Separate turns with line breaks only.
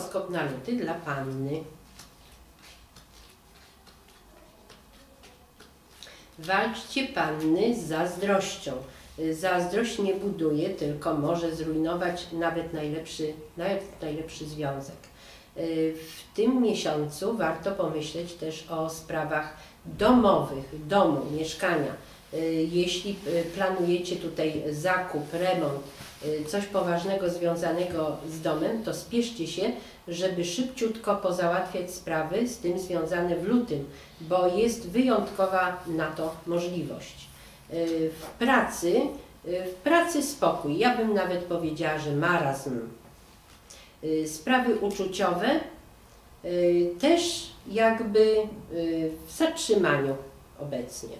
Horoskop na luty dla panny. Walczcie panny z zazdrością. Zazdrość nie buduje, tylko może zrujnować nawet najlepszy, nawet najlepszy związek. W tym miesiącu warto pomyśleć też o sprawach domowych, domu, mieszkania. Jeśli planujecie tutaj zakup, remont, coś poważnego związanego z domem, to spieszcie się, żeby szybciutko pozałatwiać sprawy z tym związane w lutym, bo jest wyjątkowa na to możliwość. W pracy, w pracy spokój, ja bym nawet powiedziała, że marazm. Sprawy uczuciowe też jakby w zatrzymaniu obecnie.